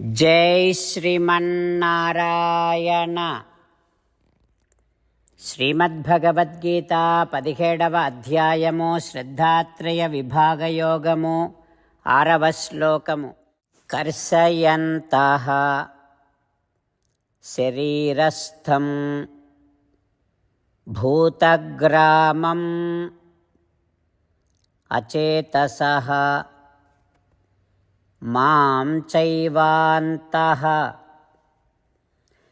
జై శ్రీమన్నారాయణ. శ్రీమద్భగవద్గీత పదిహేడవ అధ్యాయము శ్రద్ధాత్రయ విభాగయోగము ఆరవ శ్లోకము. కర్షయంత శరీరస్థం భూతగ్రామం అచేతస మాం చైవాంత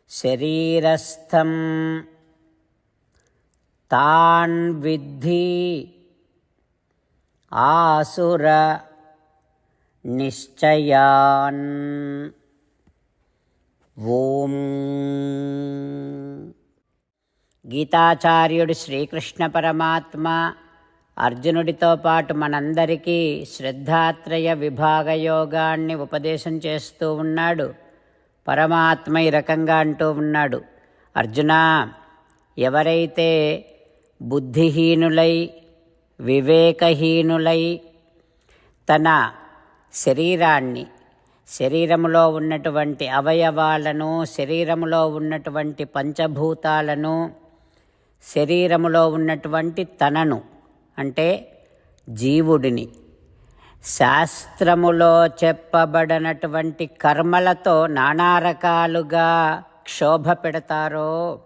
శరీరస్థం తాన్ విద్ధి ఆసుర నిశ్చయాన్. ఓం. గీతాచార్యుడు శ్రీకృష్ణ పరమాత్మ అర్జునుడితో పాటు మనందరికీ శ్రద్ధాత్రయ విభాగ యోగాన్ని ఉపదేశం చేస్తూ ఉన్నాడు. పరమాత్మ ఈ రకంగా అంటూ ఉన్నాడు. అర్జున ఎవరైతే బుద్ధిహీనులై వివేకహీనులై తన శరీరాన్ని శరీరములో ఉన్నటువంటి అవయవాలను శరీరములో ఉన్నటువంటి పంచభూతాలను శరీరములో ఉన్నటువంటి తనను అంటే జీవుడిని. శాస్త్రములో చెప్పబడినటువంటి కర్మలతో నానా రకాలుగా క్షోభ పెడతారో.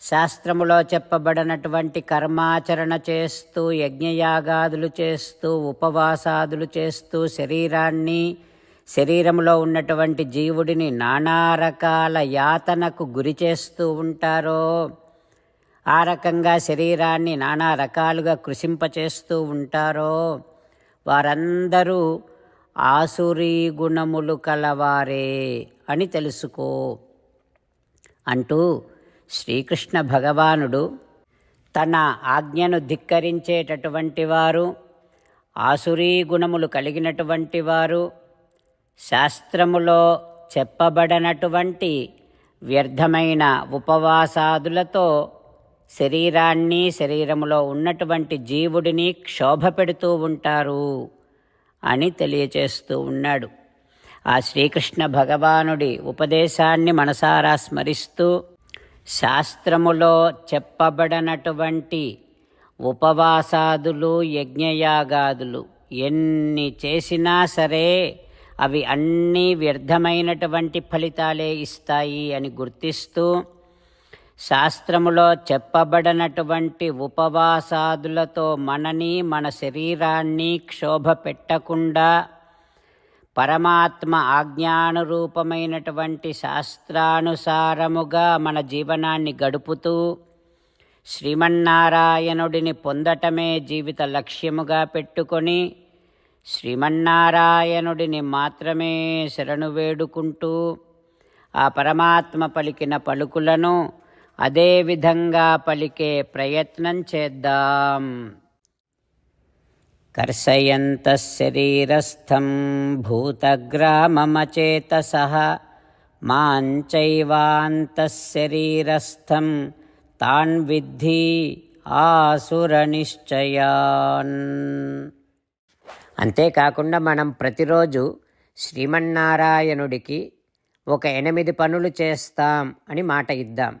శాస్త్రములో చెప్పబడినటువంటి కర్మాచరణ చేస్తూ యజ్ఞయాగాదులు చేస్తూ ఉపవాసాదులు చేస్తూ శరీరాన్ని శరీరంలో ఉన్నటువంటి జీవుడిని నానా రకాల యాతనకు గురి చేస్తూ ఉంటారో. ఆ రకంగా శరీరాన్ని నానా రకాలుగా కృషింపచేస్తూ ఉంటారో? వారందరూ ఆసురీ గుణములు కలవారే అని తెలుసుకో. అంటూ శ్రీకృష్ణ భగవానుడు తన ఆజ్ఞను ధిక్కరించేటటువంటి వారు ఆసురీ గుణములు కలిగినటువంటి వారు శాస్త్రములో చెప్పబడనటువంటి వ్యర్థమైన ఉపవాసాదులతో శరీరాన్ని శరీరములో ఉన్నటువంటి జీవుడిని క్షోభ పెడుతూ ఉంటారు అని తెలియచేస్తూ ఉన్నాడు. ఆ శ్రీకృష్ణ భగవానుడి ఉపదేశాన్ని మనసారా స్మరిస్తూ శాస్త్రములో చెప్పబడనటువంటి ఉపవాసాదులు యజ్ఞయాగాదులు ఎన్ని చేసినా సరే అవి అన్నీ వ్యర్థమైనటువంటి ఫలితాలే ఇస్తాయి అని గుర్తిస్తూ శాస్త్రములో చెప్పబడినటువంటి ఉపవాసాదులతో మనని మన శరీరాన్ని క్షోభ పెట్టకుండా పరమాత్మ ఆజ్ఞానురూపమైనటువంటి శాస్త్రానుసారముగా మన జీవనాన్ని గడుపుతూ శ్రీమన్నారాయణుడిని పొందటమే జీవిత లక్ష్యముగా పెట్టుకొని శ్రీమన్నారాయణుడిని మాత్రమే శరణు వేడుకుంటూ ఆ పరమాత్మ పలికిన పలుకులను అదే విధంగా పలికే ప్రయత్నం చేద్దాం. కర్షయంత శరీరస్థం భూతగ్రామమచేతస మాంచైవాంతశరీరస్థం తాన్ విద్ధి ఆసురనిశ్చయాన్. అంతేకాకుండా మనం ప్రతిరోజు శ్రీమన్నారాయణుడికి ఒక ఎనిమిది పనులు చేస్తాం అని మాట ఇద్దాం.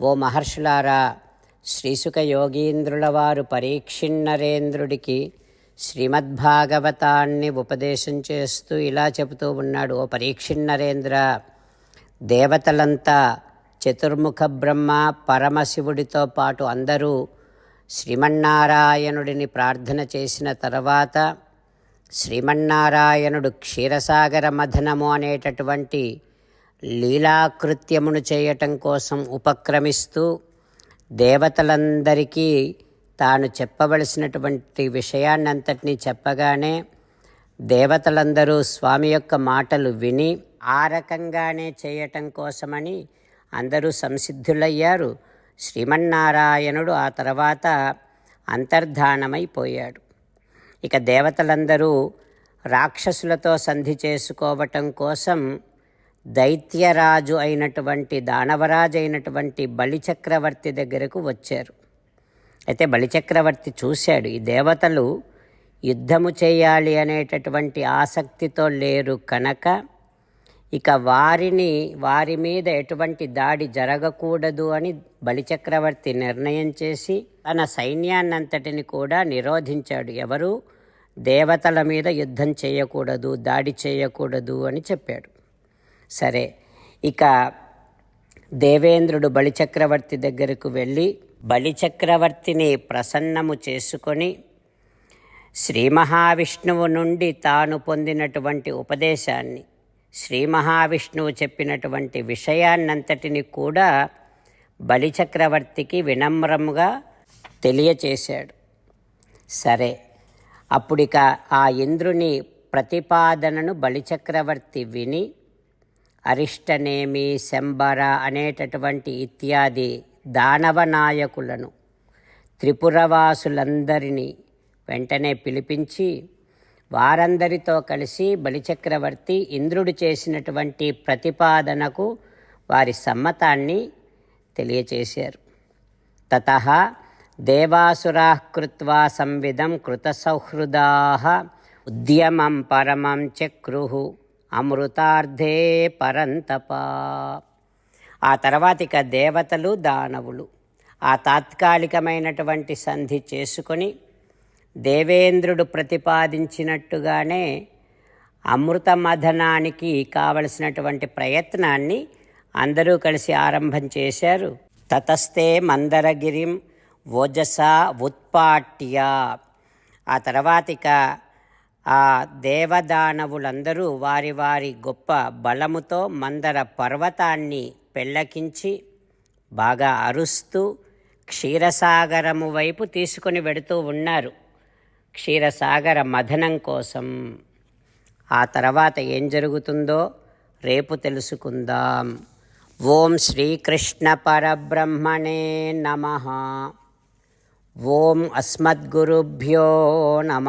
ఓ మహర్షులారా శ్రీసుక యోగీంద్రుల వారు పరీక్షిన్నరేంద్రుడికి శ్రీమద్భాగవతాన్ని ఉపదేశం చేస్తూ ఇలా చెబుతూ ఉన్నాడు. ఓ పరీక్షిన్నరేంద్ర దేవతలంతా చతుర్ముఖ బ్రహ్మ పరమశివుడితో పాటు అందరూ శ్రీమన్నారాయణుడిని ప్రార్థన చేసిన తర్వాత శ్రీమన్నారాయణుడు క్షీరసాగర మథనము అనేటటువంటి లీలాకృత్యమును చేయటం కోసం ఉపక్రమిస్తూ దేవతలందరికీ తాను చెప్పవలసినటువంటి విషయాన్నంతటినీ చెప్పగానే దేవతలందరూ స్వామి యొక్క మాటలు విని ఆ రకంగానే చేయటం కోసమని అందరూ సంసిద్ధులయ్యారు. శ్రీమన్నారాయణుడు ఆ తర్వాత అంతర్ధానమైపోయాడు ఇక దేవతలందరూ రాక్షసులతో సంధి చేసుకోవటం కోసం దైత్యరాజు అయినటువంటి దానవరాజు అయినటువంటి బలిచక్రవర్తి దగ్గరకు వచ్చారు. అయితే బలిచక్రవర్తి చూశాడు ఈ దేవతలు యుద్ధము చేయాలి అనేటటువంటి ఆసక్తితో లేరు కనుక ఇక వారిని వారి మీద ఎటువంటి దాడి జరగకూడదు అని బలిచక్రవర్తి నిర్ణయం చేసి తన సైన్యాన్నంతటిని కూడా నిరోధించాడు. ఎవరు? దేవతల మీద యుద్ధం చేయకూడదు దాడి చేయకూడదు అని చెప్పాడు. సరే. ఇక దేవేంద్రుడు బలిచక్రవర్తి దగ్గరకు వెళ్ళి బలిచక్రవర్తిని ప్రసన్నము చేసుకొని శ్రీ మహావిష్ణువు నుండి తాను పొందినటువంటి ఉపదేశాన్ని శ్రీ మహావిష్ణువు చెప్పినటువంటి విషయాన్నంతటిని కూడా బలిచక్రవర్తికి వినమ్రముగా తెలియచేశాడు. సరే అప్పుడిక ఆ ఇంద్రుని ప్రతిపాదనను బలిచక్రవర్తి విని అరిష్టనేమి శంబర అనేటటువంటి ఇత్యాది దానవ నాయకులను త్రిపురవాసులందరినీ వెంటనే పిలిపించి వారందరితో కలిసి బలిచక్రవర్తి ఇంద్రుడు చేసినటువంటి ప్రతిపాదనకు వారి సమ్మతాన్ని తెలియచేశారు. తత దేవాసురా కృత్వా సంవిధం కృతసౌహృదా ఉద్యమం పరమం చక్రు అమృతార్థే పరంతప. ఆ తర్వాత ఇక దేవతలు దానవులు. ఆ తాత్కాలికమైనటువంటి సంధి చేసుకొని దేవేంద్రుడు ప్రతిపాదించినట్టుగానే అమృత మథనానికి కావలసినటువంటి ప్రయత్నాన్ని అందరూ కలిసి ఆరంభం చేశారు. తతస్తే మందరగిరిం ఓజస ఉత్పాట్య. ఆ తర్వాత ఇక ఆ దేవదానవులందరూ వారి వారి గొప్ప బలముతో మందర పర్వతాన్ని పెళ్ళకించి బాగా అరుస్తూ క్షీరసాగరము వైపు తీసుకొని వెడుతూ ఉన్నారు. క్షీరసాగర మథనం కోసం. ఆ తర్వాత ఏం జరుగుతుందో రేపు తెలుసుకుందాం. ఓం శ్రీకృష్ణ పరబ్రహ్మణే నమ. ఓం అస్మద్గురుభ్యో నమ.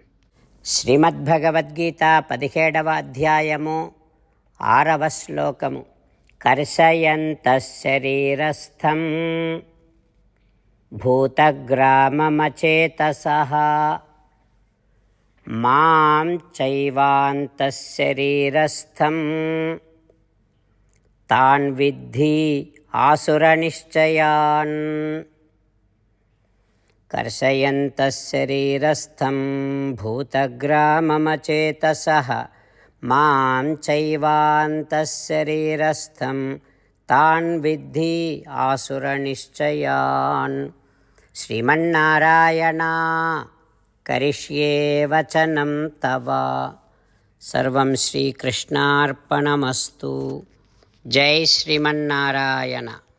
శ్రీమద్భగవద్గీత పదిహేడవ అధ్యాయము ఆరవ శ్లోకము. కర్షయంత శరీరస్థం భూతగ్రామమచేతస. మాం చైవాంతశరీరస్థం తాన్ విద్ధి ఆసురనిశ్చయాన్. कर्षयन्तः शरीरस्थं भूतग्राममचेतसः मां चैवान्तः शरीरस्थं तान् विद्धि आसुरनिश्चयान् श्रीमन्नारायणा करिष्ये वचनं तव सर्वं श्रीकृष्णार्पणमस्तु जय श्रीमन्नारायण